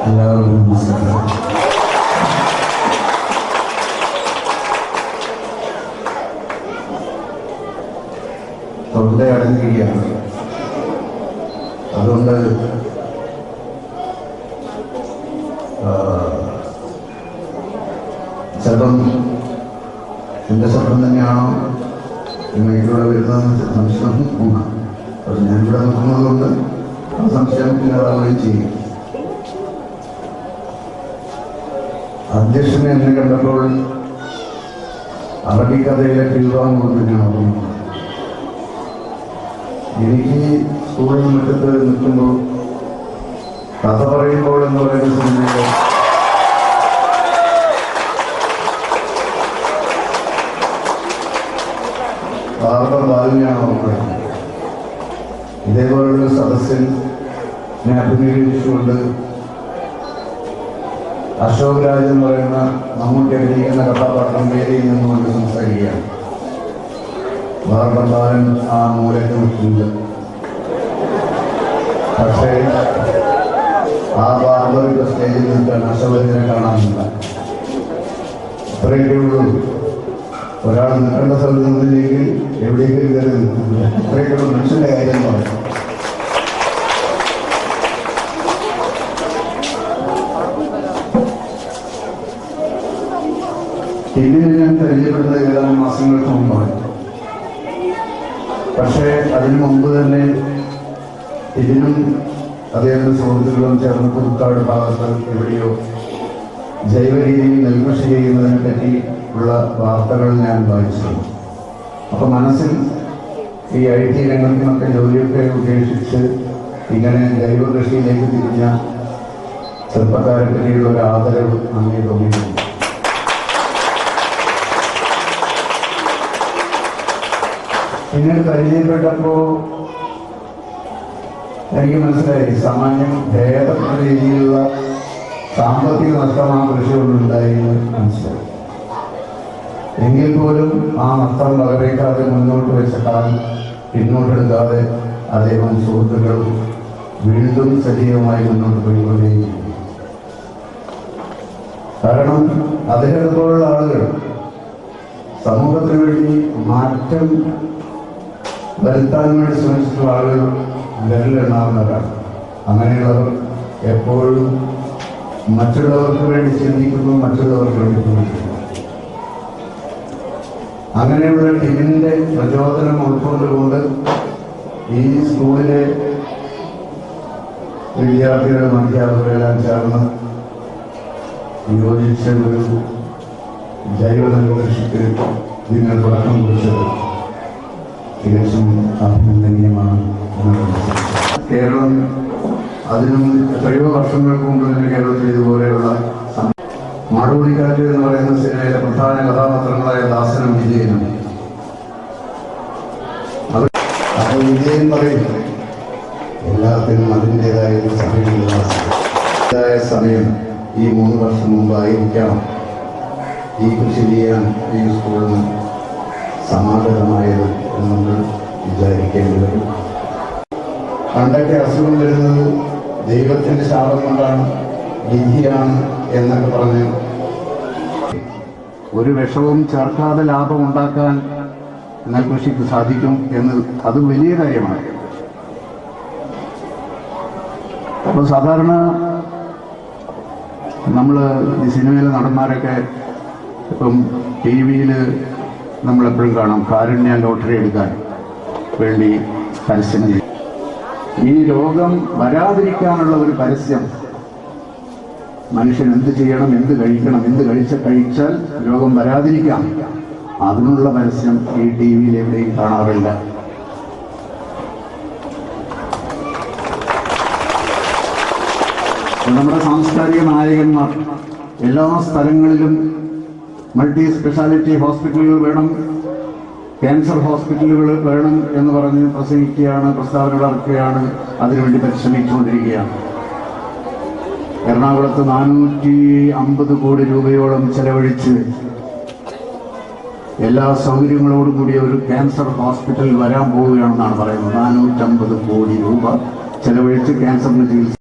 എല്ലാവർക്കും നമസ്കാരം തൊണ്ട അടഞ്ഞിരിക്കുകയാണ് അതുകൊണ്ട് ചിലപ്പം എന്റെ ശബ്ദം തന്നെയാണോ? നിങ്ങളിലൂടെ വരുന്നതെന്ന് സംശയം? പക്ഷെ ഞാനിവിടെ നിൽക്കുന്നതുകൊണ്ട് ആ സംശയം ഇല്ലാതാവുകയും അധ്യക്ഷനെ എന്നെ കണ്ടപ്പോൾ അറബിക്കഥയിലെ കഥയിലെ തന്നെയാണ് ഓർമ്മ എനിക്ക് സ്കൂളിൽ മുറ്റത്ത് നിൽക്കുമ്പോൾ കഥ പറയുമ്പോൾ എന്ന് പറയുന്ന സിനിമയിൽ ബാലിനെയാണ് ഓർമ്മ ഇതേപോലുള്ള സദസ്സിൽ ഞാൻ അഭിമുഖീകരിച്ചുകൊണ്ട് അശോക് രാജ് എന്ന് പറയുന്ന മമ്മൂട്ടി അഭിനയിക്കുന്ന കഥാപാത്രം വേദിയിൽ നിന്നുകൊണ്ട് സംസാരിക്കുകയാണ്. ബാലൻ ആ മൂലത്തിൽ നിൽക്കുന്നത് പക്ഷേ ആ ബാർബറിന്റെ സ്റ്റേജിൽ നിന്നിട്ടാണ് അശോകനെ കാണാനില്ല. അത്രയൊക്കെ ഉള്ളൂ. ഒരാൾ നിൽക്കേണ്ട സ്ഥലത്ത് നിന്നില്ലെങ്കിൽ എവിടെയെങ്കിലും കയറി നിൽക്കുന്നില്ല അത്രയൊക്കെ മനുഷ്യന്റെ കാര്യം ഇതിനെ ഞാൻ പരിചയപ്പെടുന്നത് ഏതാനും മാസങ്ങൾക്ക് മുമ്പാണ്. പക്ഷേ അതിനു മുമ്പ് തന്നെ ഇതിനും അദ്ദേഹത്തിന്റെ സുഹൃത്തുക്കളും ചേർന്ന് പുതുക്കാട് ഭാഗത്ത് എവിടെയോ ജൈവ നെൽകൃഷി ചെയ്യുന്നതിനെ പറ്റി ഉള്ള വാർത്തകൾ ഞാൻ വായിച്ചു അപ്പൊ മനസ്സിൽ ഈ ഐ ടി രംഗത്തിനൊക്കെ ജോലിയൊക്കെ ഉപേക്ഷിച്ച് ഇങ്ങനെ ജൈവ കൃഷിയിലേക്ക് തിരിഞ്ഞ ചെറുപ്പക്കാരെ പറ്റിയുള്ള ഒരു ആദരവ് അങ്ങനെ തോന്നിയിട്ടുണ്ട്. പിന്നീട് പരിചയപ്പെട്ടപ്പോ എനിക്ക് മനസ്സിലായി. സാമാന്യം ഭേദപ്പെട്ട രീതിയിലുള്ള സാമ്പത്തിക നഷ്ടം ആ കൃഷി കൊണ്ടുണ്ടായിരുന്നു മനസ്സിലായി. എങ്കിൽ പോലും ആ നഷ്ടം വകവയ്ക്കാതെ മുന്നോട്ട് വെച്ച കാലം പിന്നോട്ടെടുക്കാതെ അദ്ദേഹം സുഹൃത്തുക്കളും വീണ്ടും സജീവമായി മുന്നോട്ട് പോയിക്കൊണ്ടേയിരിക്കും കാരണം അദ്ദേഹത്തെ പോലുള്ള ആളുകൾ സമൂഹത്തിന് വേണ്ടി മാറ്റം വരുത്താൻ ശ്രമിച്ചിട്ടുള്ള ആളുകൾ വിരലെണ്ണാവുന്നവരാണ് അങ്ങനെയുള്ളവർ എപ്പോഴും മറ്റുള്ളവർക്ക് വേണ്ടി ചിന്തിക്കുന്നു മറ്റുള്ളവർക്ക് വേണ്ടി പ്രവർത്തിക്കുന്നു അങ്ങനെയുള്ള ടീമിന്റെ പ്രചോദനം ഉൾക്കൊണ്ടുകൊണ്ട് ഈ സ്കൂളിലെ വിദ്യാർത്ഥികളും അധ്യാപകരെല്ലാം ചേർന്ന് യോജിച്ച ഒരു ജൈവ കൃഷിക്ക് നിങ്ങൾ തുടക്കം കുറിച്ചത്. തികച്ചും അഭിനന്ദനീയമാണ്. കേരളം അതിനും എത്രയോ വർഷങ്ങൾക്ക് മുമ്പ് തന്നെ കേരളത്തിൽ ഇതുപോലെയുള്ള സം- എന്ന് പറയുന്ന സിനിമയിലെ പ്രധാന കഥാപാത്രങ്ങളായ ദാസനും വിജയനും. അപ്പൊ വിജയൻ പറയും എല്ലാത്തിനും അതിന്റെതായ ഒരു സമയം ഈ മൂന്ന് വർഷം മുമ്പായിരിക്കാം ഈ കൃഷി ചെയ്യാൻ ഈ സ്കൂളിൽ സമാഗതമായത് എന്ന് നമ്മൾ വിചാരിക്കേണ്ടി വരും. പണ്ടൊക്കെ അസുഖം വരുന്നത് ദൈവത്തിന്റെ ശാപം കൊണ്ടാണ് വിധിയാണ് എന്നൊക്കെ പറഞ്ഞ് ഒരു വിഷവും ചേർക്കാതെ ലാഭം ഉണ്ടാക്കാൻ നെൽകൃഷിക്ക് സാധിക്കും എന്ന് അത് വലിയ കാര്യമാണ്. അപ്പോൾ സാധാരണ നമ്മൾ ഈ സിനിമയിലെ നടന്മാരൊക്കെ ഇപ്പം ടി വിയിൽ നമ്മളെപ്പോഴും കാണാം. കാരുണ്യ ലോട്ടറി എടുക്കാൻ വേണ്ടി പരസ്യം ഈ രോഗം വരാതിരിക്കാനുള്ള ഒരു പരസ്യം മനുഷ്യൻ എന്ത് ചെയ്യണം എന്ത് കഴിക്കണം എന്ത് കഴിച്ച കഴിച്ചാൽ രോഗം വരാതിരിക്കാം. അതിനുള്ള പരസ്യം ഈ ടി വിയിൽ എവിടെയും കാണാറില്ല. നമ്മുടെ സാംസ്കാരിക നായകന്മാർ എല്ലാ സ്ഥലങ്ങളിലും മൾട്ടി സ്പെഷ്യാലിറ്റി ഹോസ്പിറ്റലുകൾ വേണം ക്യാൻസർ ഹോസ്പിറ്റലുകൾ വേണം എന്ന് പറഞ്ഞ് പ്രസംഗിക്കുകയാണ് പ്രസ്താവനകൾ ഇറക്കുകയാണ് അതിനുവേണ്ടി പരിശ്രമിച്ചുകൊണ്ടിരിക്കുകയാണ്. എറണാകുളത്ത് നാനൂറ്റി അമ്പത് കോടി രൂപയോളം ചെലവഴിച്ച് എല്ലാ സൗകര്യങ്ങളോടും കൂടിയ ഒരു ക്യാൻസർ ഹോസ്പിറ്റൽ വരാൻ പോവുകയാണെന്നാണ് പറയുന്നത്. നാനൂറ്റമ്പത് കോടി രൂപ ചെലവഴിച്ച് ക്യാൻസറിന് ചികിത്സ